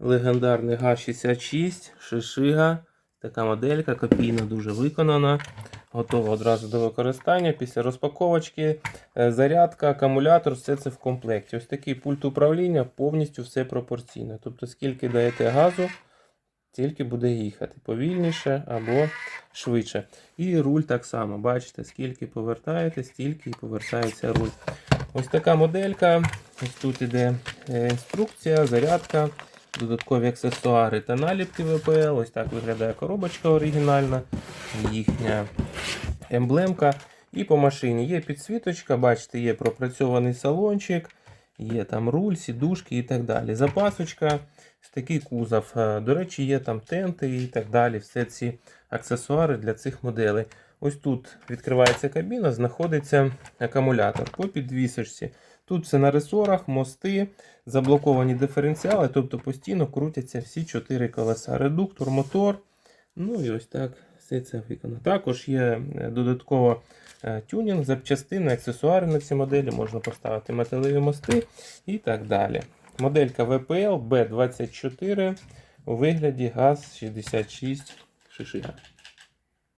Легендарний Г66, Шишига. Така моделька, копійно дуже виконана. Готова одразу до використання. Після розпаковочки, е, зарядка, акумулятор, все це в комплекті. Ось такий пульт управління, повністю все пропорційно. Тобто, скільки даєте газу, тільки буде їхати повільніше або швидше. І руль так само. Бачите, скільки повертаєте, стільки і повертається руль. Ось така моделька. Ось тут іде е, інструкція, зарядка, додаткові аксесуари та наліпки ВПЛ. Ось так виглядає коробочка оригінальна, їхня емблемка. І по машині є підсвіточка, бачите, є пропрацьований салончик, є там руль, сідушки і так далі. Запасочка, такий кузов. Е, До речі, є там тенти і так далі. Все ці аксесуари для цих моделей. Ось тут відкривається кабіна, знаходиться акумулятор по підвісочці. Тут все на ресорах, мости, заблоковані диференціали, тобто постійно крутяться всі чотири колеса. Редуктор, мотор. Ну і ось так все це виконано. Також є е, додатково е, тюнінг, запчастини, аксесуари на ці моделі. Можна поставити металеві мости і так далі. Моделька VPL B24 у вигляді ГАЗ 66 Шишига.